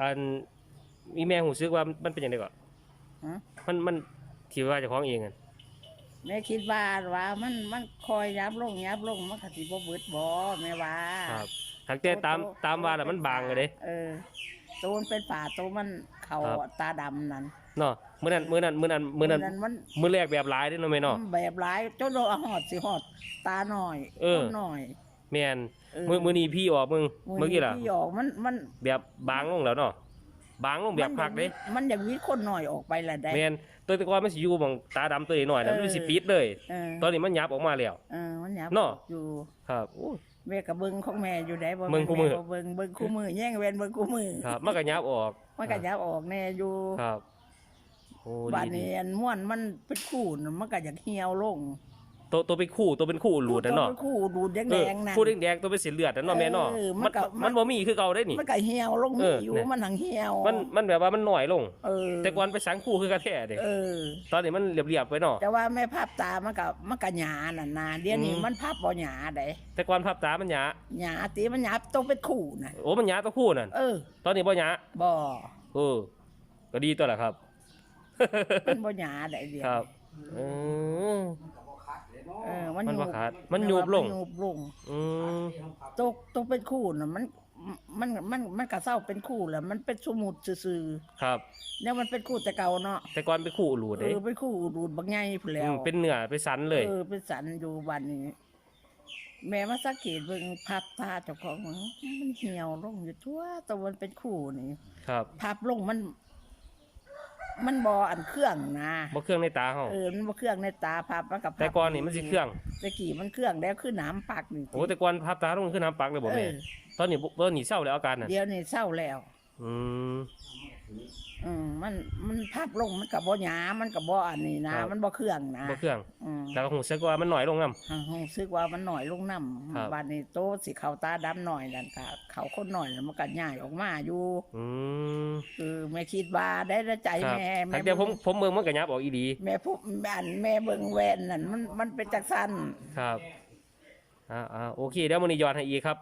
อันมีแม่หูซึกว่ามันเป็นจังได๋ก่อนฮะมันมันที่ว่าเจ้าของเองอะแม่คิดว่าว่ามันมันคอยยับลงยับลงมันก็สิบ่เบิดบ่แม่ว่า ครับทางแต่ตามตามว่าน่ะมันบางเลยเด้ เออตัวมันเป็นป่าตัวมันเขาครับ ตาดำนั่นเนาะมื้อนั้นมื้อนั้นมื้อนั้นมื้อนั้นมันมื้อแรกแบบหลายเด้อเนาะแม่เนาะ แบบหลายจนเราหอดสิหอดตาหน่อยเออ คนหน่อย แม่นเออ มื้อมื้อนี้พี่ออกมึงเมื่อกี้ล่ะที่ออกมันมันแบบบางลงแล้วเนาะบางลงแบบคักเด้มันอย่างวิคนหน่อยออกไปละได้ แม่นตัวแต่ก่อนมันสิอยู่หม่องตาดำตัวน้อยๆน่ะเออ มันสิปิดเลย เออตอนนี้มันยับออกมาแล้ว เออมันหยับเนาะ อยู่ครับโอ้ แม่กับเบิ้งของแม่อยู่ได้บ่เบิ่งคู่มือ แบ่เบิ้งเบิ้งคู่มือแย่งเว้นเบิ้งคู่มือครับมันก็ยับออกมันก็หยับออกแน่อยู่ครับโอ้บาดดีนี้อันม่วนมันเป็นคู่น่ะมันก็อยากเหี่ยวลงๆ ตัวตัวเป็นคู่ตัวเป็นคู่หลุดนะเนาะตัวเป็นคู่ดูดแดเอองๆนั่นคู่แดงๆตัวเป็นสีเลือดนะเนาะแม่เนาะเออมัมันนก็มัมันนบ่มีคือเก่าได้นี่มันก็เหี่ยวลงเอออยู่เนี่ยมันหังเหี่ยวมันมันแบบว่ามันหน่อยลงเออแต่ก่อนไปสังคู่คือกระแท้เด้เออตอนนี้มันเรียบๆไปเนาะแต่ว่าแม่ภาพตามันก็มันก็หยาน่ะนาเดี๋ยวนี้อืมมันภาพบ่หยาได้แต่ก่อนภาพตามันหยาหยาตีมันหยาต้องเป็นคู่น่ะโอ้มันหยาตัวคู่นั่นเออตอนนี้บ่หยาบ่เออก็ดีตัวแหละครับเป็นบ่หยาได้เดียวครับเออ เออมันมันบ่ยุบขาดมันยุบลง มันยุบลงอืมตกตกเป็นคู่น่ะมันมันมันมันก็เศร้าเป็นคู่แหละมันเป็นสมุดซื่อครับ ๆเนี่ยมันเป็นคู่แต่เก่าเนาะแต่ก่อนเป็นคู่หลุดเอเด้อเป็นคู่ดูดบางใหญ่พุ่นแล้อืว มเป็นเนื้อเป็นสันเลย เออเป็นสันอยู่วันนี้ แม่มาสังเกตเบิ่งภาพตาเจ้าของมันมันเหี่ยวลงอยู่ทั่วแตัวมันเป็นคู่นี่ครับภาพลงมัน มันบออันเครื่องนะบ่เครื่องในตาเฮาเออมันบ่เครื่องในตาภาพมันกับภาพแต่ก่อนนี่มันสิเครื่องแต่กี่มันเครื่องแล้วคือน้ำปักนี่โอ้แต่ก่อนภาพตาต้องขึ้นน้ำปักเลยบ่เอแม่อตอนนี้บ่ตอนนี้เศร้าแล้วอาการน่ะเดี๋ยวนี้เศร้าแล้วอืม อืมมันมันภาพลงมันกับบ่หยามันกับบ่อันนี้นะ ครับ มันบ่เครื่องนะบ่เครื่องอืมแต่ก็คงสึกว่ามันหน่อยลงนํ รู้สึกว่ามันหน่อยลงน้ครับำบัดนี้โตสิเข้าตาดำหน่อยนั่นก็เขาคนหน่อยแล้วมันก็ย่ายออกมาอยู่ อืมเออแม่คิดว่าได้ละใจครับแม่แต่เดี๋ยวผมผมเบิ่งมันก็ยับออกอีดี แม่ผู้บ้านแม่เบิ่งแวนนั่นมันมันเป็นจักสัน ครับ อ่าอ่าโอเค เดี๋ยวมื้อนี้ยอดให้อีกครับ